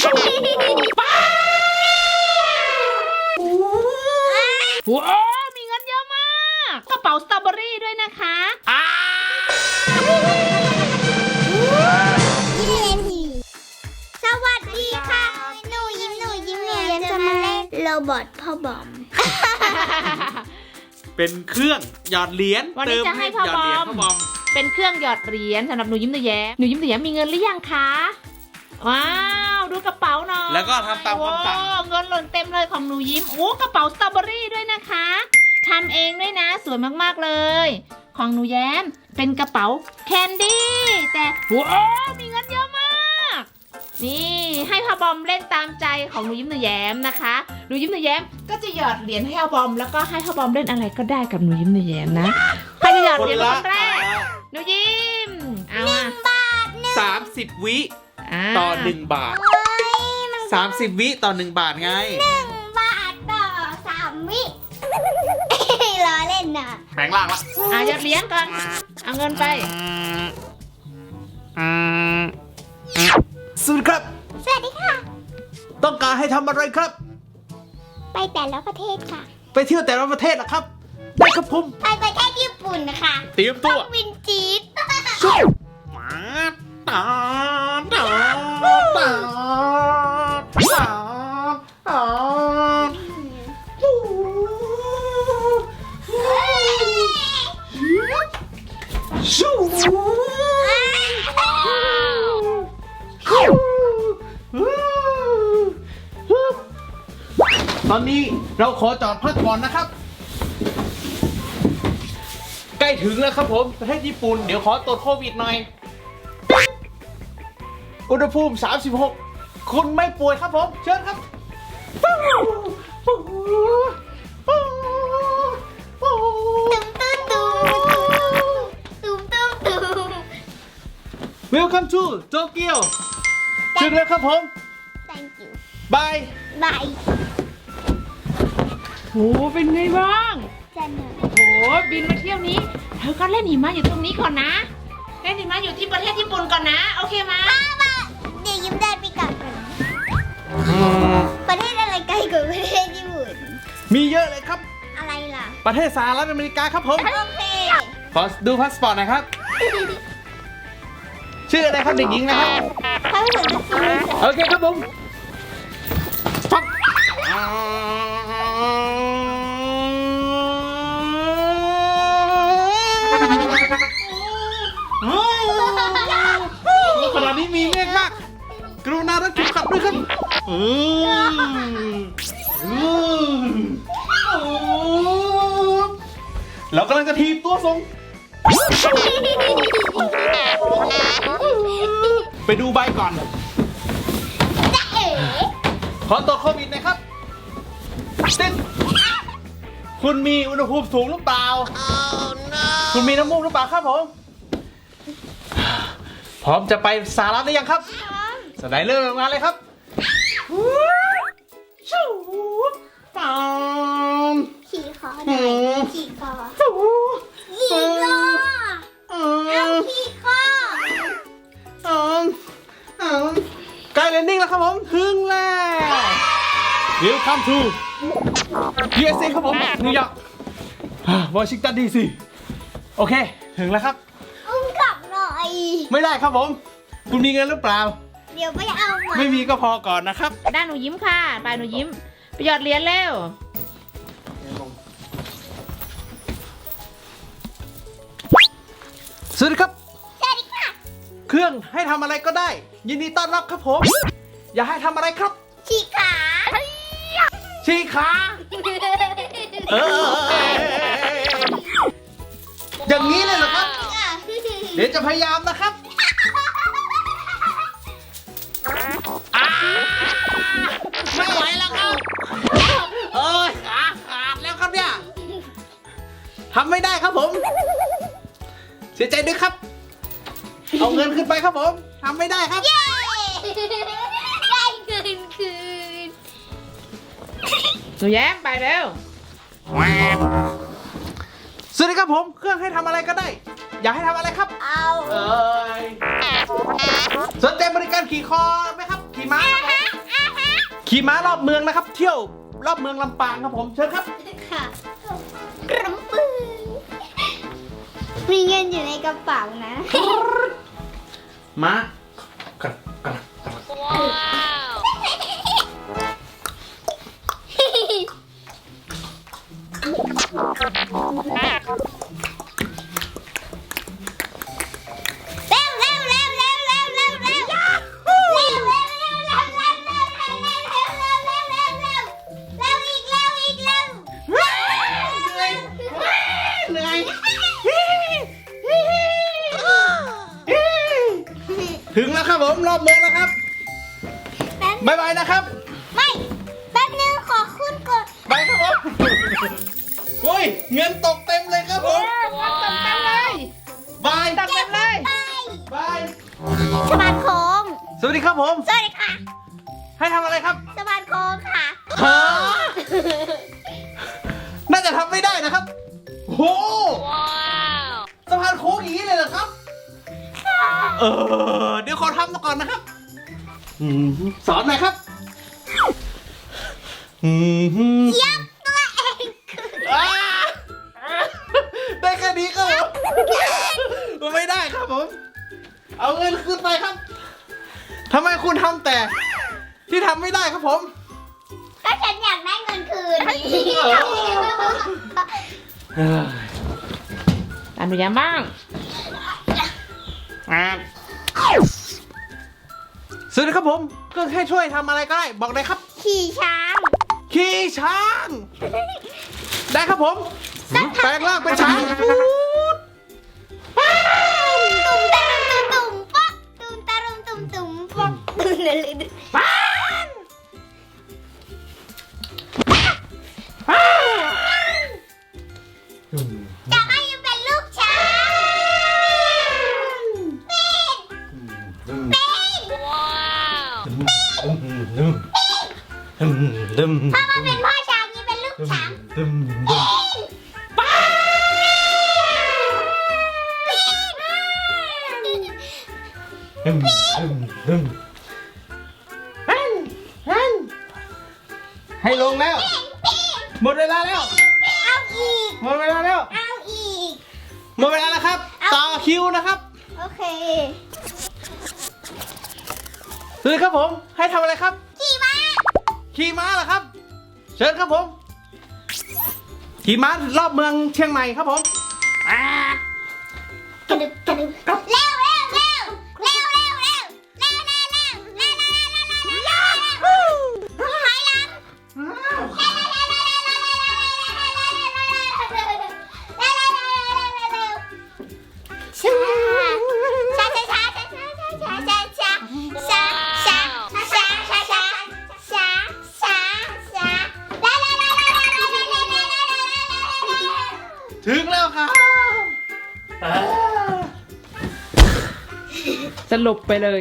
ว้าวมีเงินเยอะมากกระเป๋าสตรอเบอรี่ด้วยนะคะอ้าสวัสดีค่ะ หนูยิ้มหนูยิ้มหนูยิ้มจะมาเล่นโรบอทพ่อบอม เป็นเครื่องหยอดเหรียญวันนี้จะให้พ่อหยอดเหรียญบอม พ่อบอมเป็นเครื่องหยอดเหรียญสำหรับหนูยิ้มหนูแย้มหนูยิ้มหนูแย้มมีเงินหรือยังคะว้าว แล้วก็ทำตามคำสั่งเงินหล่นเต็มเลยของหนูยิ้มโอ้กระเป๋าสตรอเบอรี่ด้วยนะคะทำเองด้วยนะสวยมากๆเลย ของหนูแย้มเป็นกระเป๋าแคนดี้แต่โอ้มีเงินเยอะมาก นี่ให้พ่อบอมเล่นตามใจของหนูยิ้มหนูแย้มนะคะหนูยิ้มหนูแย้มก็จะหยอดเหรียญให้พ่อบอมแล้วก็ให้พ่อบอมเล่นอะไรก็ได้กับหนูยิ้มหนูแย้มนะใครจะหยอดเหรียญคนแรกหนูยิ้มเอามาสามสิบวิ ต่อหนึ่งบาท สามสิบวิต่อหนึ่งบาทไงหนึ่งบาทต่อสามวิล้อเล่นนะแปลงร่างวะอะจะเลี้ยงก่อน เอาเงินไปสวัสดีครับ สวัสดีค่ะ ต้องการให้ทำอะไรครับ ไปแต่ละประเทศค่ะ ไปเที่ยวแต่ละประเทศเหรอครับไปครับผม ไปไปแค่ญี่ปุ่นนะคะเตรียมตัววินจีดชุบมาตา ขอจอดพักก่อนนะครับ ใกล้ถึงแล้วครับผมประเทศญี่ปุ่น เดี๋ยวขอตรวจโควิดหน่อย อุณหภูมิ 36 คุณไม่ป่วยครับผม เชิญครับตุ้มตุ้มตุ้มตุ้มตุ้มตุ้ม Welcome to Tokyo ถึงแล้วครับผม thank you บายบาย โหเป็นไงบ้างจะหนึ่งโหบินมาเที่ยวนี้เธอก็เล่นหิมะอยู่ตรงนี้ก่อนนะเล่นหิมะอยู่ที่ประเทศญี่ปุ่นก่อนนะ โอเคไหมป้ามาเดี๋ยวยิ้มเดินไปกลับกันประเทศอะไรไกลกว่าประเทศญี่ปุ่น มีเยอะเลยครับ อะไรล่ะ ประเทศสหรัฐอเมริกาครับผม โอเคขอดูพาสปอร์ตหน่อยครับ ชื่ออะไรครับเด็กหญิงนะครับถ้าไม่ถึงจะซื้อโอเคครับผมฟับ นี้มีเมฆมาก กรุณารับเข็มขัดด้วยครับอืมอืมเรากำลังจะทีบตัวส่งไปดูใบก่อนจะเอ๋ขอตรวจโควิดหนะครับติดคุณมีอุณหภูมิสูงหรือเปล่า คุณมีน้ำมูกหรือเปล่าครับผม พร้อมจะไปสหรัฐหรือยังครับสไลเดอร์ลงมาเลยครับชูปามขี่คอหน่อยขี่คอชูขี่คออืเอามขี่คออืมอืมใกล้แลนดิ้งแล้วครับผม ถึงแล้ว Welcome to USA ครับผมนิวยอร์กวอชิงตันดีซีโอเค ถึงแล้วครับ ไม่ได้ครับผม คุณมีเงินหรือเปล่า เดี๋ยวไปเอามาไม่มีก็พอก่อนนะครับ ด้านหนูยิ้มค่ะไปหนูยิ้ม ไปหยอดเหรียญเร็ว สวัสดีครับ สวัสดีค่ะ เครื่องให้ทำอะไรก็ได้ ยินดีต้อนรับครับผม อย่าให้ทำอะไรครับขี่ขาชี้ขาเอออย่างนี้เลยเหรอครับ เดี๋ยวจะพยายามนะครับ ไปครับผมทำไม่ได้ครับ ได้คืนคืนหนูแย้มไปเร็วสวัสดีครับผมเครื่องให้ทำอะไรก็ได้ อยากให้ทำอะไรครับ เอาเอ้ยสนใจบริการขี่คอไหมครับ ขี่ม้าครับขี่ม้ารอบเมืองนะครับ เที่ยวรอบเมืองลำปางครับผมเชิญครับ ค่ะกระมืมีเงินอยู่ในกระเป๋านะ Mak, ถึงแล้วครับผมรอบเมืองแล้วครับบายบายนะครับไม่แป๊บนึงขอคุณกดไปครับผมโอ้ยเงินตกเต็มเลยครับผมตกเต็มเลยบายตกเต็มเลยไปบายสมาคมสวัสดีครับผม สวัสดีค่ะให้ทำอะไรครับสมาคมค่ะฮะน่าจะทำไม่ได้นะครับโอ้ เออ เดี๋ยวขอทำก่อนนะครับสอนหน่อยครับอืยับตัวเองได้แค่นี้ก็ไม่ได้ครับผม เอาเงินคืนไปครับทำไมคุณทำแต่ ที่ทำไม่ได้ครับผม ก็ฉันอยากได้เงินคืนนี่ามนั้าง สวัสดีครับผมก็แค่ช่วยทำอะไรก็ได้ บอกเลยครับ ขี่ช้าง ขี่ช้าง ได้ครับผมแปลงร่างเป็นช้างตุ่มตะลุมตุ่มตุ่มป๊อกตุ่มตะลุมตุ่มตุ่มป๊อกตุ่มตะลุมตุ่มป๊อก ดึมดึมดึมถ้าเป็นพ่อช้างนี่เป็นลูกช้างดึมดึมดึมดึมดึมรันรันให้ลงแล้ว หมดเวลาแล้ว เอาอีก หมดเวลาแล้ว เอาอีก หมดเวลาแล้วครับ ต่อคิวนะครับ โอเค สวัสดีครับผม ให้ทำอะไรครับ ขี่ม้า ขี่ม้าเหรอครับ เชิญครับผม ขี่ม้ารอบเมืองเชียงใหม่ครับผม สรุปไปเลย